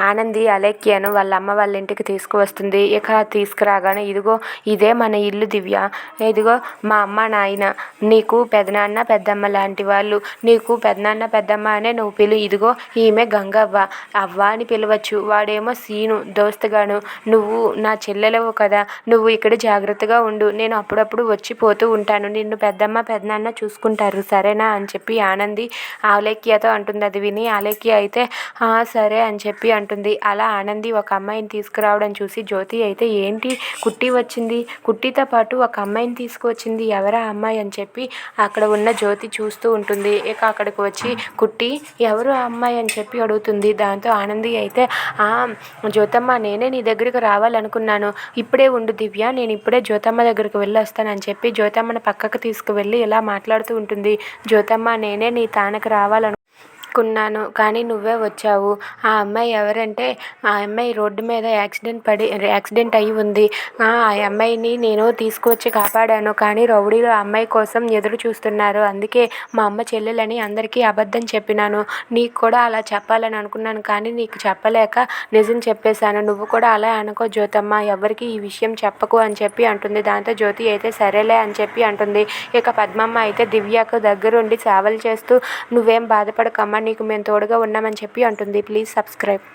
ఆనంది అలేఖ్యను వాళ్ళ అమ్మ వాళ్ళ ఇంటికి తీసుకువస్తుంది. ఇక తీసుకురాగానే ఇదిగో ఇదే మన ఇల్లు దివ్య. ఇదిగో మా అమ్మ నాయన. నీకు పెదనాన్న పెద్దమ్మ లాంటి వాళ్ళు. నీకు పెదనాన్న పెద్దమ్మ అనే నువ్వు పిలు ఇదిగో ఈమె గంగవ్వ. అవ్వ అని పిలవచ్చు. వాడేమో సీను దోస్తుగాను. నువ్వు నా చెల్లెలవు కదా. నువ్వు ఇక్కడ జాగ్రత్తగా ఉండు. నేను అప్పుడప్పుడు వచ్చి పోతూ ఉంటాను. నిన్ను పెద్దమ్మ పెదనాన్న చూసుకుంటారు. సరేనా? అని చెప్పి ఆనంది ఆలేఖ్యతో అంటుంది. అది విని ఆలేఖ్య అయితే సరే అని చెప్పి అంటుంది. అలా ఆనంది ఒక అమ్మాయిని తీసుకురావడం చూసి జ్యోతి అయితే ఏంటి? కుట్టి వచ్చింది. కుట్టితో పాటు ఒక అమ్మాయిని తీసుకువచ్చింది. ఎవరా అమ్మాయి? అని చెప్పి అక్కడ ఉన్న జ్యోతి చూస్తూ ఉంటుంది. ఇక అక్కడికి వచ్చి కుట్టి ఎవరు ఆ అమ్మాయి? అని చెప్పి అడుగుతుంది. దాంతో ఆనంది అయితే "ఆ, జ్యోతమ్మ నేనే నీ దగ్గరికి రావాలనుకున్నాను. ఇప్పుడే ఉండు దివ్య. నేను ఇప్పుడే జ్యోతమ్మ దగ్గరికి వెళ్ళి వస్తానని చెప్పి జ్యోతమ్మని పక్కకు తీసుకువెళ్ళి ఇలా మాట్లాడుతూ ఉంటుంది. జ్యోతమ్మ నేనే నీ తానకు రావాలను కున్నాను కానీ నువ్వే వచ్చావు. ఆ అమ్మాయి ఎవరంటే ఆ అమ్మాయి రోడ్డు మీద యాక్సిడెంట్ పడి యాక్సిడెంట్ అయి ఉంది. ఆ ఆ అమ్మాయిని నేను తీసుకువచ్చి కాపాడాను కానీ రౌడీలు ఆ అమ్మాయి కోసం ఎదురు చూస్తున్నారు. అందుకే మా అమ్మ చెల్లెలని అందరికీ అబద్ధం చెప్పినాను. నీకు కూడా అలా చెప్పాలని అనుకున్నాను కానీ నీకు చెప్పలేక నిజం చెప్పేశాను. నువ్వు కూడా అలా అనుకో జ్యోతమ్మ ఎవరికి ఈ విషయం చెప్పకు అని చెప్పి అంటుంది. దాంతో జ్యోతి అయితే సరేలే అని చెప్పి అంటుంది. ఇక పద్మమ్మ అయితే దివ్యకు దగ్గరుండి సేవలు చేస్తూ నువ్వేం బాధపడకమ్మా నీకు మేము తోడుగా ఉన్నామని చెప్పి అంటుంది. Please subscribe.